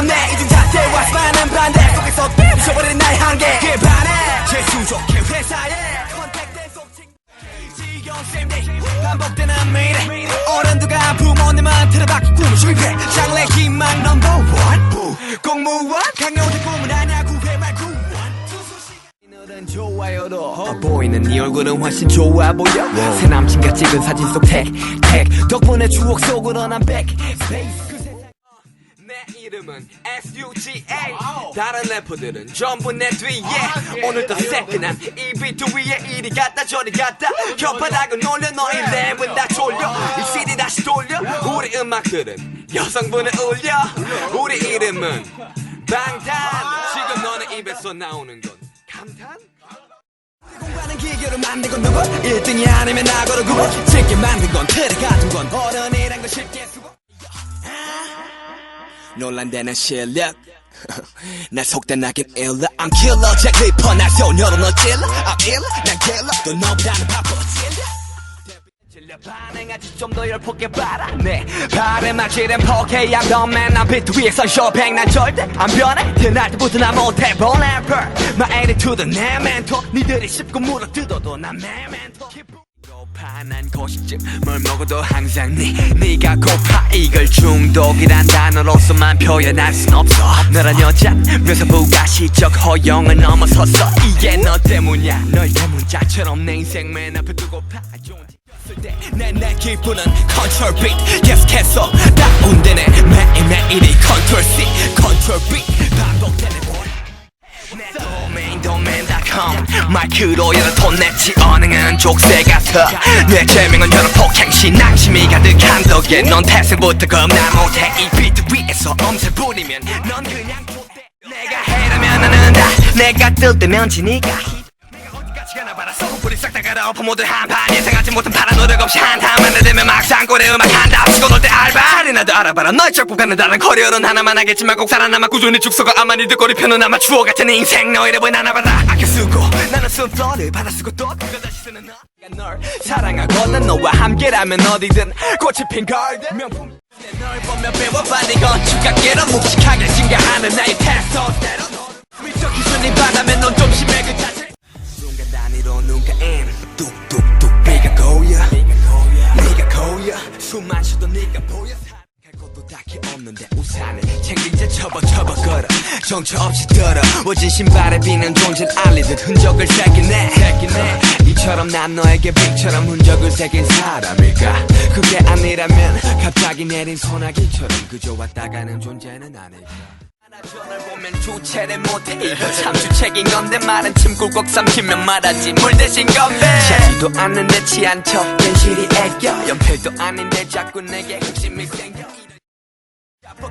남네 이중 잣대와 수많은 반대 속에서 미쳐버리는 나의 한계. 그에 반해. 회사에 속칭. 지겨운 쌤데이 반복되는 미래. 어른들과 부모님한테 받고 꿈을 실패. 장래 희망 넘버 원 공무원 강요된 꿈은 아냐 구회 말 구원 오늘은 좋아요로 어, 보이는 네 얼굴은 훨씬 좋아 보여. 새 남친과 찍은 사진 속 택, 택 덕분에 추억 속으로 난 백 스페이스 내 이름은 S.U.G.A 다른 래퍼들은 전부 내 뒤에. 오늘도 새끈한 이 비트 위에 이리 갔다 저리 갔다. 혓바닥을 놀려. 너의 랩은 다 졸려. 이 CD 다시 돌려. 우리 음악들은 여성분을 울려. 우리 이름은 방탄. 지금 너네 입에서 나오는 건 감탄? 공부하는 기계로 건 누구? 1등이 아니면 나고로 구워. 쉽게 만든 건 논란되는 실력. 날 속단하긴 일러 I'm killer. 잭 리퍼 날 소녀로 너 찔러 I'm ill 난 killer. 또 너보다는 바빠 반응하지 좀 더 열폭게 바라. 내 발에 맞지는 포케야 너맨난 비트 위에서 쇼팽 난 절대 안 변해. 그날 때부터 난 못해. 본 래퍼 My attitude 내 멘토. 니들이 씹고 물어뜯어도 난 내 멘토 고파 난 고식집 뭘 먹어도 항상 니 니가 고파. 이걸 중독이란 단어로서만 표현할 순 없어. 너란 여자 묘사부가 시적 허용을 넘어섰어. 이게 너 때문이야. 널 대문자처럼 내 인생 맨 앞에 두고파. 내내 기분은 컨트롤 비트 계속해서 다운되네. 매일매일 마이크로 여러 돈 냈지. 언행은 족쇄 같아. 내 제명은 여러 폭행시 낭심이 가득한 덕에 넌 태생부터 겁나 못해. 이 비트 위에서 엄살 부리면 넌 그냥 내가 해라면 안 한다. 내가 뜰 때면 지니까 가나 봐라. 소금뿌리 싹다 갈아엎어 모두 한판 예상하지 못한 파란 노력 없이 한타만 내되면 막상 꼴에 음악 한다. 치고 놀 때 알바? 자리나도 알아봐라. 너의 적국가는 다른 커리어는 하나만 하겠지만 꼭 살아남아 꾸준히 죽서가 아마 니들 꼬리표는 아마 추억 같은 인생 너의 랩은 하나봐라. 아껴 쓰고 나는 쓴 플러를 받아 쓰고 또 그걸 다시 쓰는 너. 내가 널 사랑하거든 너와 함께라면 어디든 꽃이 핀 걸든 명품. 널 보며 배워봐. 네 건축학계로 묵직하게 증가하는 나의 테스토스테론 미적 기준이 바다면 숨만 쉬도 네가 보여. 갈 곳도 딱히 없는데 우산을 챙긴 채 접어 접어 걸어. 정처 없이 더러워진 신발에 비는 존재를 알리듯 흔적을 새기네. 새기네. 이처럼 난 너에게 빅처럼 흔적을 새긴 사람일까? 그게 아니라면 갑자기 내린 소나기처럼 그저 왔다 가는 존재는 아닐까 전을 보면 주체를 못해. 이거 참 주책인 건데 말은 침 꿀꺽 삼키면 말하지. 물 대신 건배. 차지도 않는데 취한 척 현실이 애껴. 연필도 아닌데 자꾸 내게 욕심이 생겨.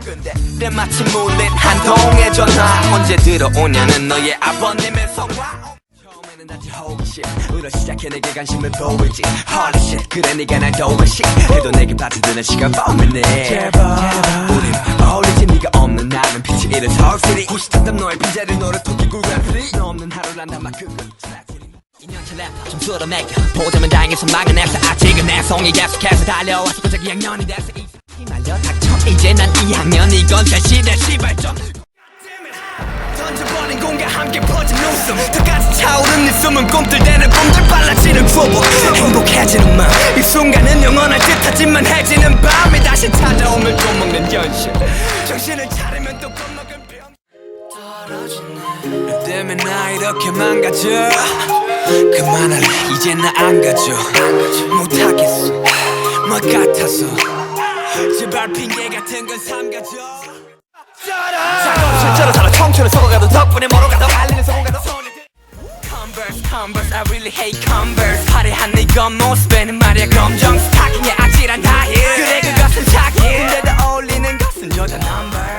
근데 때마침 울린 한 통의 전화. 언제 들어오냐는 너의 아버님의 성화 으로 시작해 내게 관심을 보이지. Holy shit. 그래 네가 날 도와시 해도 내게 빠져드는 시간 보면 돼. 제발. 우린 어울리지 네가 없는 나는 빛이 잃은 서울시리. 호시탐탐 너의 빈자리 너를 토끼 굴간 프리. 너 없는 하루란 남아 그건 인연체 랩좀 쓸어매겨. 보자면 다행해서 막아냈어 아직은 내 송이 계속해서 달려와서 고작 2학년이 됐어 이 말려 닥쳐. 이제 난 2학년 이건 제 시대 시발점 함께 퍼진 웃음. 끝까지 차오른 네 숨은 꿈틀대는 꿈들 빨라지는 초보 행복해지는 마이 순간은 영원할 듯 하지만 해지는 밤이 다시 찾아오면 또 먹는 현실. 정신을 차리면 또 겁먹은 병. 너 때문에 나 이렇게 망가져. 그만할래. 이제 나 안 가져. 못하겠어. 뭐 같아서. 제발 핑계 같은 건 작업 실처럼 살아. 청춘을 썩어가도 덕분에 멀어가도 알리는 성공가도 Converse, Converse, I really hate Converse. 화려한 네 겉모습에는 말이야 검정 스타킹에 아찔한 다힐 그래 그것은 사기. 근데도 어울리는 것은 여자 Numbers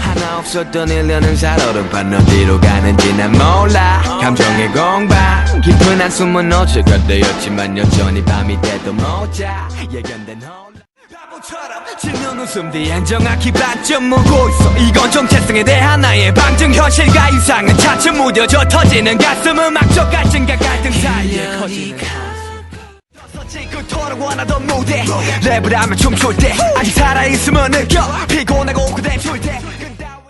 하나 없었던 1년은 살얼음판 어디로 가는지 난 몰라. 감정의 공방 깊은 한숨은 어쩌가 되었지만 여전히 밤이 돼도 못자. 예견된 혼란 바보처럼 질문 웃음 뒤엔 정확히 반쯤 묻고 있어. 이건 정체성에 대한 나의 방증. 현실과 이상은 차츰 무뎌져 터지는 가슴. 음악적 갈증과 갈등 사이에 커지는 그토록 원하던 무대. 때 랩을 하면 춤출 때 아직 살아있음을 느껴. 피곤하고 그대 출때